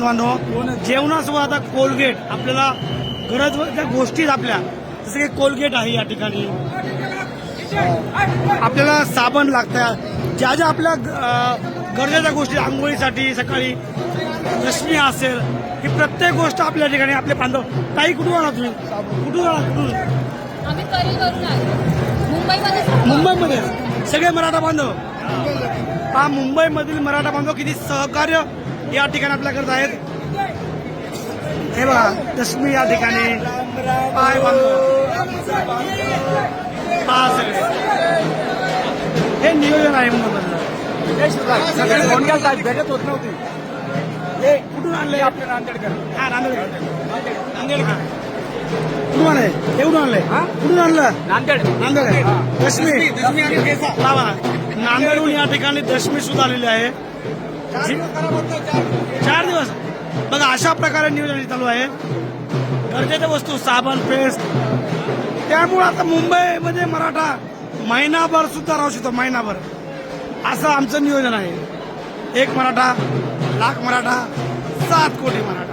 बांधव जेवणासोबत आता कोलगेट आपल्याला गरज त्या गोष्टीत आपल्या. जसं की कोलगेट आहे या ठिकाणी. आपल्याला साबण लागतात ज्या ज्या आपल्या गरजेच्या गोष्टी आंघोळीसाठी सकाळी रश्मी असेल ही प्रत्येक गोष्ट आपल्या ठिकाणी आपले बांधव. काही कुठून आला तुम्ही? कुठून आला? कुठून. मुंबईमध्ये? सगळे मराठा बांधव? हा मुंबईमधील मराठा बांधव किती सहकार्य या ठिकाणी आपल्या करत आहेत. हे बघा दशमी या ठिकाणी. पाय हा हे नियोजन आहे मुंबईमधलं सगळे फोन केला भेटत होत नव्हती. हे कुठून आणले आपले नांदेडकर. हा नांदेड नांदेड का कुठून आणले हे कुठून आणले कुठून आणलं? नांदेड. नांदेड आहे. दशमी. लावा. नांदेडहून या ठिकाणी दशमी सुद्धा आलेली आहे. चार दिवस. बघा अशा प्रकारे नियोजन चालू आहे. गरजेच्या वस्तू साबण पेस्ट. त्यामुळे आता मुंबईमध्ये मराठा महिनाभर सुद्धा राहू शकतो महिनाभर. असं आमचं नियोजन आहे. एक मराठा लाख मराठा सात कोटी मराठा.